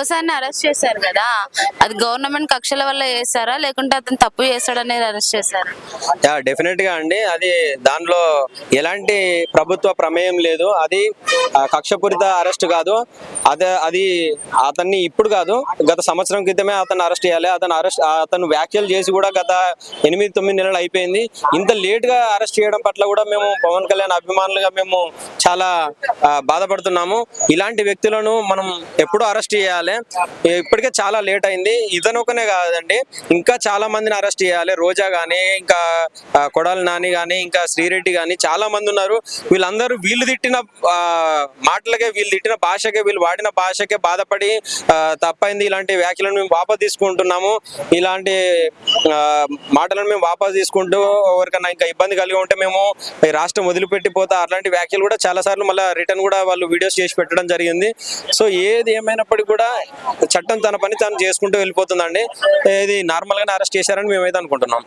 ఓసారిని arrest చేశారు కదా? అది గవర్నమెంట్ కక్షల వల్ల చేస్తారా లేకుంటే అతను తప్పు చేస్తాడనేది అరెస్ట్ చేశారు? డెఫినెట్గా అండి. అది దానిలో ఎలాంటి ప్రభుత్వ ప్రమేయం లేదు. అది కక్షపూరిత అరెస్ట్ కాదు. అదే అది అతన్ని ఇప్పుడు కాదు గత సంవత్సరం క్రితమే అతను అరెస్ట్ చేయాలి. అతను అరెస్ట్ అతను వ్యాఖ్యలు చేసి కూడా గత ఎనిమిది తొమ్మిది నెలలు అయిపోయింది. ఇంత లేట్గా అరెస్ట్ చేయడం పట్ల కూడా మేము పవన్ కళ్యాణ్ అభిమానులుగా మేము చాలా బాధపడుతున్నాము. ఇలాంటి వ్యక్తులను మనం ఎప్పుడు అరెస్ట్ చేయాలి. ఇప్పటికే చాలా లేట్ అయింది. ఇతనొకనే ఒకనే కాదండి. ఇంకా చాలా మందిని అరెస్ట్ చేయాలి. రోజా గానీ ఇంకా కొడాలి నాని గానీ ఇంకా శ్రీరెడ్డి గానీ చాలా మంది ఉన్నారు. వీళ్ళందరూ వీళ్ళు తిట్టిన ఆ, మాటలకే వీళ్ళు తిట్టిన భాషకే వీళ్ళు వాడిన భాషకే బాధపడి తప్పైంది ఇలాంటి వ్యాఖ్యలను మేము వాపస్ తీసుకుంటున్నాము. ఇలాంటి మాటలను మేము వాపస్ తీసుకుంటూ ఎవరికన్నా ఇంకా ఇబ్బంది కలిగి ఉంటే మేము ఈ రాష్ట్రం వదిలిపెట్టిపోతా. అలాంటి వ్యాఖ్యలు కూడా చాలా సార్లు మళ్ళీ రిటర్న్ కూడా వాళ్ళు వీడియోస్ చేసి పెట్టడం జరిగింది. సో ఏది ఏమైనప్పటికీ కూడా చట్టం తన పని తాను చేసుకుంటూ వెళ్ళిపోతుందండి. ఇది నార్మల్గానే అరెస్ట్ చేశారని మేమైతే అనుకుంటున్నాం.